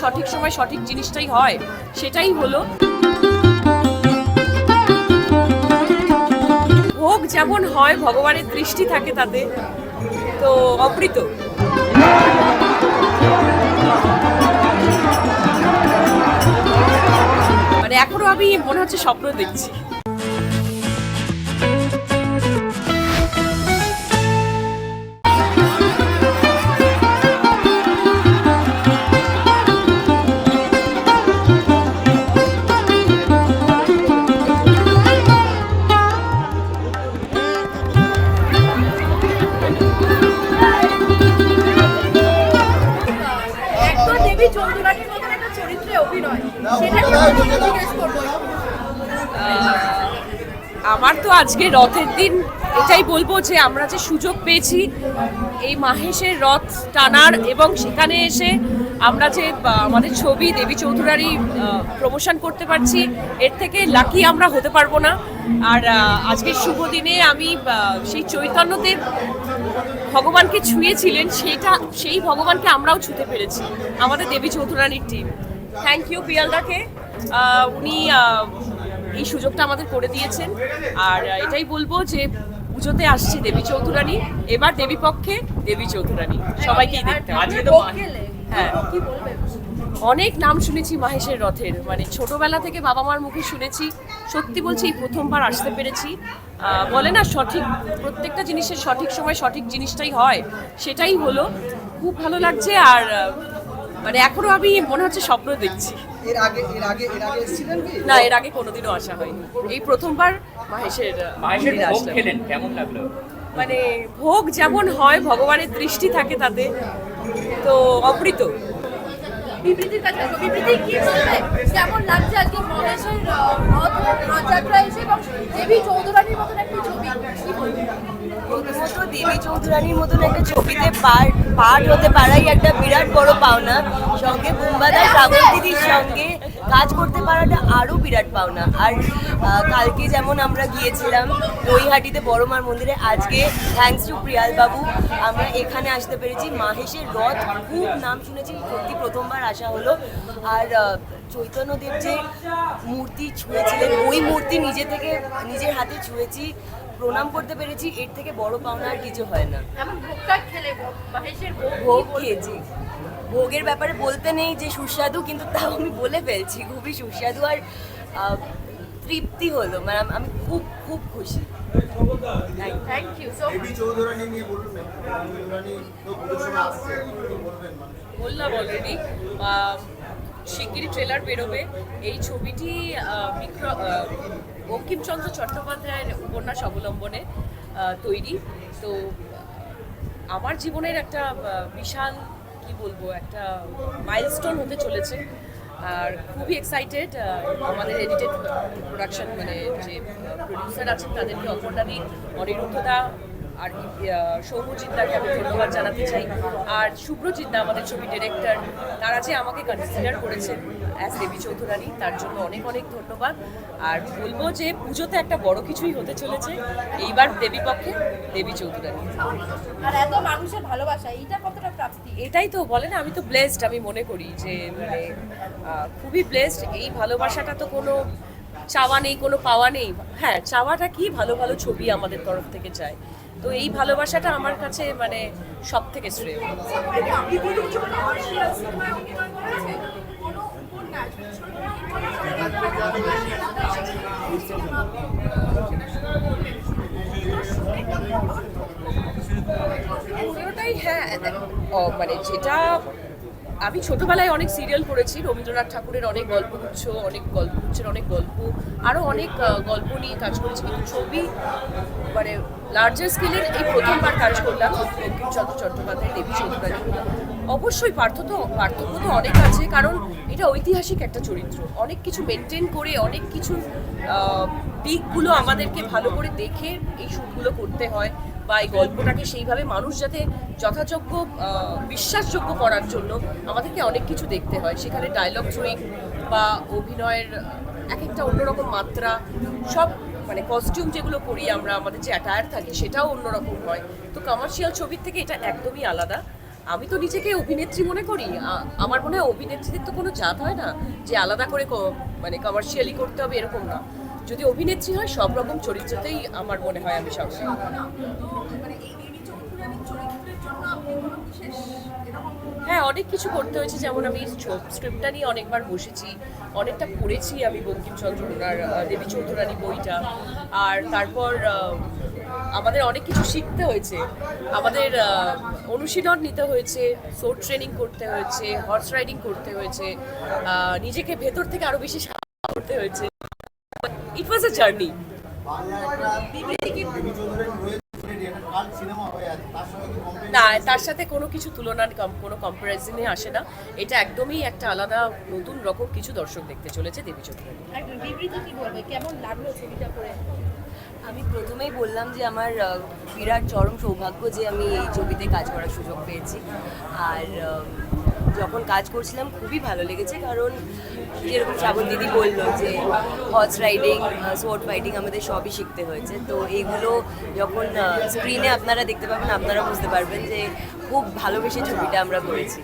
সঠিক সময় সঠিক জিনিসটাই হয়, সেটাই হলো ভোগ যেমন হয়, ভগবানের দৃষ্টি থাকে তাতে, তো অমৃত। মানে এখনও আমি মনে হচ্ছে স্বপ্ন দেখছি। একটা চরিত্রে অভিনয়। সেটা জিজ্ঞেস করব? আমার তো আজকে রথের দিন, এটাই বলব যে আমরা যে সুযোগ পেয়েছি, এই মাহেশের রথ টানার এবং সেখানে এসে আমরা যে আমাদের ছবি দেবী চৌধুরানী প্রমোশন করতে পারছি এর থেকে লাকি আমরা হতে পারব না। আর আজকের শুভ দিনে আমি সেই চৈতন্যদেব ভগবানকে ছুঁয়েছিলেন সেটা সেই ভগবানকে আমরাও ছুঁতে পেরেছি আমাদের দেবী চৌধুরানীর টিম থ্যাংক ইউ পিয়ালদাকে। উনি এই সুযোগটা আমাদের করে দিয়েছেন। আর এটাই বলব যে পুজোতে আসছি দেবী চৌধুরানী এবার দেবী পক্ষে দেবী চৌধুরানী। সবাইকেই দেখতে আজকে তো হ্যাঁ। কি বলবেন অনেক নাম শুনেছি মাহেশের রথের। মানে ছোটবেলা থেকে বাবা মার মুখে শুনেছি। সত্যি বলছি এই প্রথমবার আসতে পেরেছি। বলে না সঠিক প্রত্যেকটা জিনিসের সঠিক সময় সঠিক জিনিসটাই হয়। সেটাই হলো। খুব ভালো লাগছে আর মানে এখনও আমি মনে হচ্ছে স্বপ্ন দেখছি। এর আগে এর আগে এর আগে এসেছিলেন কি? না এর আগে কোনোদিনও আসা হয়নি। এই প্রথমবার মাহেশের মাহেশের। খেলেন কেমন লাগল? মানে ভোগ যেমন হয় ভগবানের দৃষ্টি থাকে তাতে। তো অমৃত। বিবৃতির কাছে বিবৃতি কি বলবে কেমন লাগছে আজকে মহেশের রথ রথযাত্রা এসে এবং দেবী চৌধুরানীর মতন একটা ছবি। প্রথমত দেবী চৌধুরানীর মতন একটা ছবিতে পার্ট পার্ট হতে পারাই একটা বিরাট বড় পাওনা। সঙ্গে বুম্বাদা শ্রাবণ দিদির সঙ্গে কাজ করতে পারাটা আরও বিরাট পাওনা। আর কালকে যেমন আমরা গিয়েছিলাম দইহাটিতে বড় মার মন্দিরে, আজকে থ্যাংকস টু প্রিয়াল বাবু, আমরা এখানে আসতে পেরেছি। মাহেশের রথ খুব নাম শুনেছি, সত্যি প্রথমবার আসা হলো। আর চৈতন্যদেব যে মূর্তি ছুঁয়েছিলেন, ওই মূর্তি নিজে থেকে, নিজের হাতে ছুঁয়েছি। প্রণাম করতে পেরেছি এর থেকে বড় পাওনা আর কিছু হয় না। এমন ভোগটা খেলে মহেশের ভোগ ভোগ খেয়েছি। ভোগের ব্যাপারে বলতে নেই যে সুস্বাদু কিন্তু তাও আমি বলে ফেলছি খুবই সুস্বাদু আর তৃপ্তি হলো। মানে আমি খুব খুব খুশি। থ্যাংক ইউ সো বললাম অলরেডি শিগগিরই ট্রেলার বেরোবে। এই ছবিটি বঙ্কিমচন্দ্র চট্টোপাধ্যায়ের উপন্যাস অবলম্বনে তৈরি। তো, আমার জীবনের একটা বিশাল, কি বলব, একটা মাইলস্টোন হতে চলেছে। আর খুবই এক্সাইটেড আমাদের এডিটেড প্রোডাকশন মানে যে প্রডিউসার আছেন, তাদেরকে অপর্ণাদি অনিরুদ্ধদা আর আহ, সৌম্যজিৎদাকে আমি ধন্যবাদ জানাতে চাই। আর শুভ্রজিৎ দা আমাদের ছবি ডিরেক্টর তারা যে আমাকে কনসিডার করেছেন অ্যাজ দেবী চৌধুরানী তার জন্য অনেক অনেক ধন্যবাদ। আর বলব যে পুজোতে একটা বড় কিছুই হতে চলেছে এইবার দেবী পক্ষে দেবী চৌধুরানী। আর এত মানুষের ভালোবাসা এইটা কতটা প্রাপ্তি? এটাই তো বলে না আমি তো ব্লেসড আমি মনে করি যে মানে খুবই ব্লেসড এই ভালোবাসাটা তো কোনো চাওয়া নেই কোনো পাওয়া নেই। হ্যাঁ চাওয়াটা কি ভালো ভালো ছবি আমাদের তরফ থেকে চায় তো এই ভালোবাসাটা আমার কাছে মানে সব থেকে শ্রেয়। হ্যাঁ মানে যেটা আমি ছোটবেলায় অনেক সিরিয়াল করেছি। রবীন্দ্রনাথ ঠাকুরের অনেক গল্পগুচ্ছ অনেক গল্পগুচ্ছের অনেক গল্প আরও অনেক গল্প নিয়ে কাজ করেছি। কিন্তু ছবি মানে লার্জার স্কেলের এই প্রথমবার কাজ করলাম বঙ্কিমচন্দ্র চট্টোপাধ্যায় দেবী চৌধুরানী। অবশ্যই পার্থক্য পার্থক্য তো অনেক আছে, কারণ এটা ঐতিহাসিক একটা চরিত্র। অনেক কিছু মেনটেন করে, অনেক কিছু দিকগুলো আমাদেরকে ভালো করে দেখে এই শ্যুটগুলো করতে হয়। বা এই গল্পটাকে সেইভাবে মানুষ যাতে যথাযোগ্য বিশ্বাসযোগ্য করার জন্য আমাদেরকে অনেক কিছু দেখতে হয়। সেখানে ডায়লগ থ্রোয়িং বা অভিনয়ের এক একটা অন্যরকম মাত্রা, সব মানে কস্টিউম যেগুলো করি আমরা, আমাদের যে অ্যাটায়ার থাকে সেটাও অন্যরকম হয়। তো কমার্শিয়াল ছবির থেকে এটা একদমই আলাদা। আমি তো নিজেকে অভিনেত্রী মনে করি। আমার মনে হয় অভিনেত্রীদের তো কোনো জাত হয় না যে আলাদা করে মানে কমার্শিয়ালি করতে হবে এরকম না। যদি অভিনেত্রী হয়, সব রকম চরিত্রতেই আমার মনে হয় আমি সব হ্যাঁ অনেক কিছু করতে হয়েছে। যেমন আমি স্ক্রিপ্টটা নিয়ে অনেকবার বসেছি। অনেকটা পড়েছি আমি বঙ্কিমচন্দ্র ওনার দেবী চৌধুরানী বইটা। আর তারপর আমাদের অনেক কিছু শিখতে হয়েছে। আমাদের অনুশীলন নিতে হয়েছে সোর ট্রেনিং করতে হয়েছে হর্স রাইডিং করতে হয়েছে নিজেকে ভেতর থেকে আরও বেশি সাহায্য করতে হয়েছে। ইট ওয়াজ আ জার্নি না তার সাথে কোনো কিছু তুলনা কম- কোনো কম্পারিজনে আসে না। এটা একদমই একটা আলাদা নতুন রকম কিছু দর্শক দেখতে চলেছে দেবী চৌধুরানী কি বলবে? কেমন লাগল ছবিটা করে? আমি প্রথমেই বললাম যে আমার বিরাট চরম সৌভাগ্য যে আমি এই ছবিতে কাজ করার সুযোগ পেয়েছি। আর যখন কাজ করছিলাম, খুবই ভালো লেগেছে। কারণ যেরকম শ্রাবণ দিদি বলল যে হর্স রাইডিং সোর্ট ফাইটিং আমাদের সবই শিখতে হয়েছে। তো এইগুলো যখন স্ক্রিনে আপনারা দেখতে পাবেন আপনারা বুঝতে পারবেন যে খুব ভালোবেসে ছবিটা আমরা করেছি।